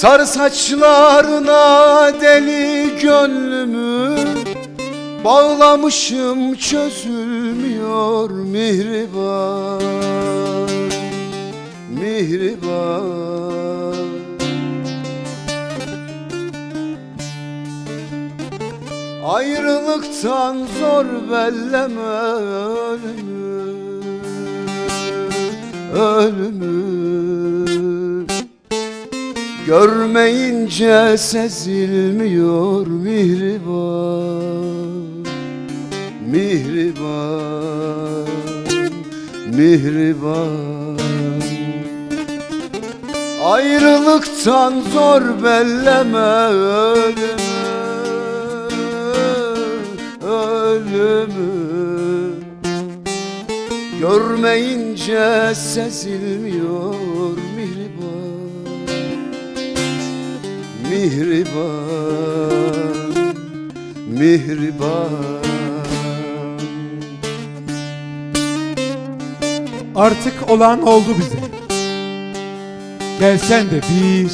Sarı saçlarına deli gönlümü Bağlamışım çözülmüyor mihriban Mihriban. Ayrılıktan zor belleme ölümü. Ölümü. Görmeyince sezilmiyor mihriban Mihriban Mihriban. Ayrılıktan zor belleme ölümü Görmeyince sezilmiyor mihriban Mihriban Mihriban Artık olan oldu bize. Gelsen de bir,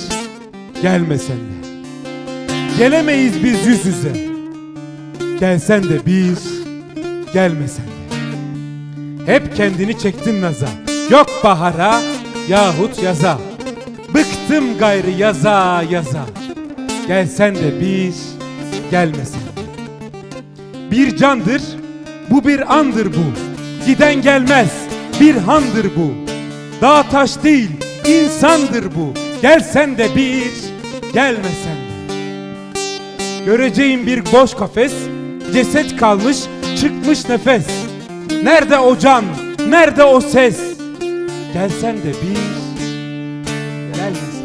gelmesen de. Gelemeyiz biz yüz yüze. Gelsen de bir, gelmesen de. Hep kendini çektin naza. Yok bahara yahut yaza. Bıktım gayrı yaza yaza. Gelsen de bir, gelmesen de. Bir candır, bu bir andır bu. Giden gelmez, bir handır bu. Dağ taş değil, insandır bu. Gelsen de bir, gelmesen de. Göreceğim bir boş kafes, ceset kalmış, çıkmış nefes Nerede o can, nerede o ses Gelsen de bir Gel?